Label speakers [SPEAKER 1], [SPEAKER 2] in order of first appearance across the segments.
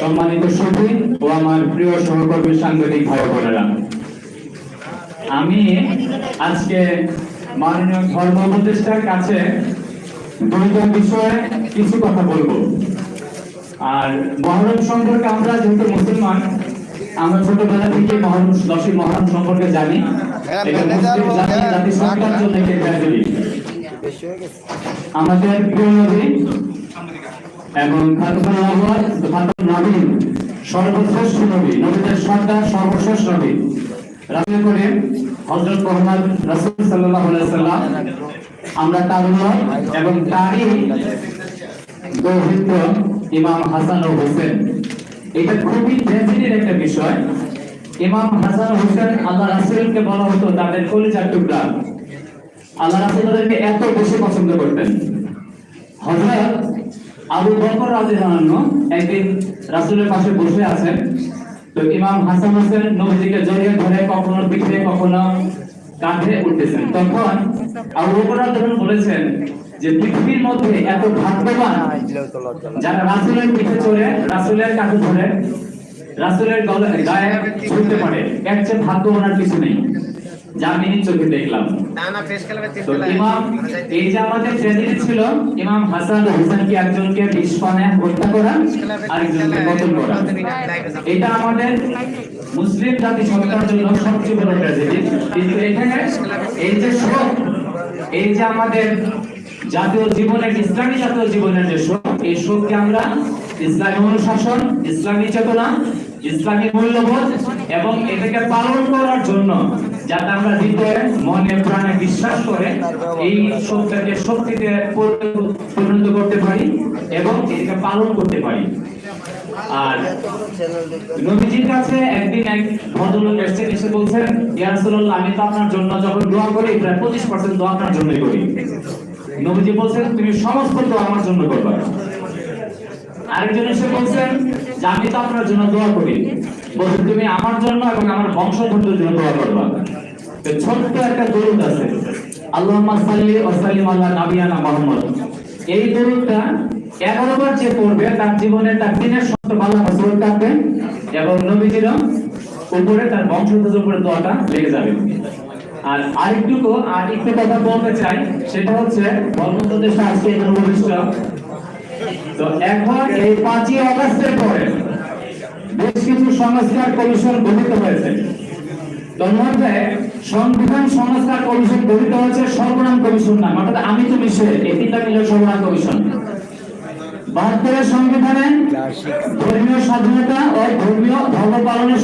[SPEAKER 1] সম্মানিত সতী ও আমার প্রিয় সহকর্মী সাংবাদিক ভাই বোনেরা। আমি আজকে মাননীয় ধর্ম উপদেষ্টার কাছে দুইটা বিষয়ে কিছু কথা বলব। আর মহরম সম্পর্কে আমরা যেহেতু মুসলমান আমরা ছোটবেলা থেকে মহরম দশই মহরম সম্পর্কে জানি। এটা মুসলিম জাতি জাতিসত্তার জন্য একটি ট্র্যাজেডি আমাদের এবং সর্বশ্রেষ্ঠ নবী, নবীদের সর্দার সর্বশ্রেষ্ঠ নবী। সাল্লাম, আমরা তার এবং তারই ইমাম হাসান ও হোসেন। এটা খুবই একটা বিষয়। ইমাম হাসান হোসেন আল্লাহ রাসূলকে বলা হতো তাদের কলিজার টুকরা। আল্লাহ রাসূল তাদেরকে এত বেশি পছন্দ করতেন। আবু বকর একদিন পাশে বসে আছেন। তো ইমাম হাসান হোসেন নবীজিকে জড়িয়ে ধরে কখনো পিঠে, কখনো কাঁধে উঠতেছেন। তখন আবু বকর বলেছেন যে পৃথিবীর মধ্যে এত ভাগ্যবান যারা রাসূলের পিঠে চড়ে, রাসূলের কাঁধে ধরে, রাসূলের গায়ে ঝুলতে পারে, এর চেয়ে আর কিছু নেই। চোখে দেখলাম।
[SPEAKER 2] না না ফ্রেশ খেলাবে
[SPEAKER 1] ইমাম এই যে আমাদের ট্রেজেডি ছিল ইমাম হাসান একজনকে বিষপানে হত্যা করা আরেকজনকে কতল করা? এটা আমাদের মুসলিম জাতি জন্য সবচেয়ে বড় ট্র্যাজেডি কিন্তু এখানে এই যে শোক এই যে আমাদের জাতীয় জীবনের ইসলামী জাতীয় জীবনের যে শোক এই শোককে আমরা ইসলামী অনুশাসন ইসলামী চেতনা ইসলামী মূল্যবোধ এবং এটাকে পালন করার জন্য যাতে আমরা হৃদয়ে, মনে, প্রাণে বিশ্বাস করে এই শোকটাকে শক্তিতে পরিণত করতে পারি এবং এটাকে পালন করতে পারি। আর নবীজির কাছে একদিন এক ভদ্রলোক এসে বলছেন আমি তো আপনার জন্য যখন দোয়া করি, প্রায় 25% দোয়া আপনার জন্যই করি। নবীজি বলছেন, তুমি সমস্ত দোয়া আমার জন্য করবা। আরেকজন এসে বলছেন, যে আমি তো আপনার জন্য দোয়া করি। বলছেন, তুমি আমার জন্য এবং আমার বংশধরদের জন্য দোয়া করবা। ছোট্ট একটা দরুদ আছে। আল্লাহুম্মা সাল্লি ওয়া সাল্লিম আলা নাবিয়ানা মুহাম্মদ। এই দরুদটা 11 বার যে পড়বে, তার জীবনে তার দিনের সত্য ভালো মসরত থাকবে এবং নবীজির উপরে তার বংশধরদের উপরে দোয়াটা লেগে যাবে। আর আরেকটুকু, আর একটু কথা বলতে চাই, সেটা হচ্ছে আজকে এখানে উপবিষ্ট এখন এই পাঁচই অগস্টের পরে বেশ কিছু সংস্কার কমিশন গঠিত হয়েছে। তোর মধ্যে সংবিধান সংস্কার কমিশন গঠিত হয়েছে সর্বনাম কমিশন নাম অর্থাৎ আমি তুমি সে এই তিনটা মিলে সর্বনাম কমিশন। বাহাত্তরের সংবিধানে ধর্মীয় স্বাধীনতা ও ধর্মীয় ধর্ম পালনের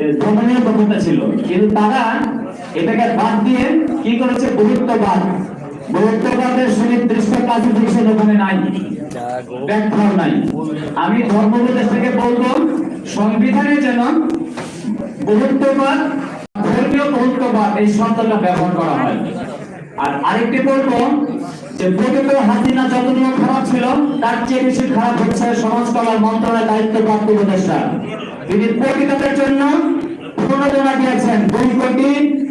[SPEAKER 1] এ, ধর্মীয় ক্ষমতা ছিল। কিন্তু তারা এটাকে বাদ দিয়ে কি করেছে? বহুত্ববাদ। বহুত্ববাদের সুনির্দিষ্ট ক্লাসিফিকেশন ওখানে নাই। আমি ধর্মপ্রদেশ থেকে বলব, সংবিধানে যেন বহুত্ববাদ, ধর্মীয় এই ব্যবহার করা হয়। আর আরেকটি বলব যে প্রকৃত হাসিনা যতটুকু খারাপ ছিল, তার চেয়ে বেশি খারাপ হচ্ছে সমাজ কল্যাণ মন্ত্রণালয়ের দায়িত্বপ্রাপ্ত উপদেষ্টা। তিনি প্রকৃতদের জন্য প্রণোদনা দিয়েছেন, দুই কোটি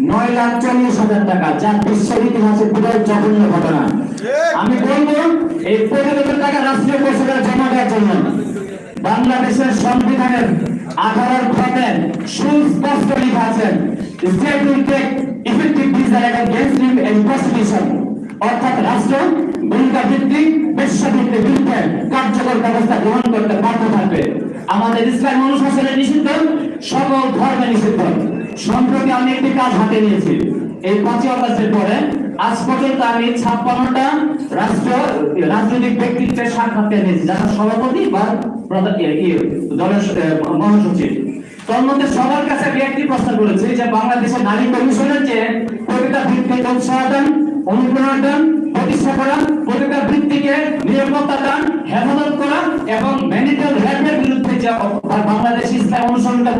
[SPEAKER 1] নয় লাখ চল্লিশ হাজার টাকা, যা বিশ্বের ইতিহাসে বিরল জঘন্য ঘটনা। আমি বলব, এই প্রকৃতদের টাকা রাষ্ট্রীয় কোষাগারে জমা দেওয়ার জন্য বাংলাদেশের সংবিধানের আঠারোর খতের সুস্পষ্ট লেখা আছে state will take effective desire against him and অর্থাৎ রাষ্ট্র ভূমিকা ভিত্তিক বিশ্বভিত্তিক, বিরুদ্ধে কার্যকর ব্যবস্থা গ্রহণ করতে বাধ্য থাকবে। আমাদের ইসলাম অনুশাসনের নিষিদ্ধ সকল ধর্মে নিষিদ্ধ। সম্প্রতি আমি একটি কাজ হাতে নিয়েছি। এই পাঁচই অগস্টের পরে আজ পর্যন্ত আমি ছাপ্পান্নটা রাষ্ট্র রাজনৈতিক ব্যক্তিত্বের সাক্ষাৎ নিয়েছি। যারা সভাপতি বা ইয়ে, ইয়ে, দলের মহাসচিব। তোর সবার কাছে আমি একটি প্রশ্ন করেছি যে বাংলাদেশের নারী কমিশনের যে প্রতিটা ভিত্তিক উৎসাহ অনুপ্রেরণা প্রতিষ্ঠা করা প্রতিটা ভিত্তিকে নিরাপত্তা দান, হেফাজত করা এবং ম্যানিটাল হেল্পের বিরুদ্ধে যে বাংলাদেশ ইসলাম অনুসরণটা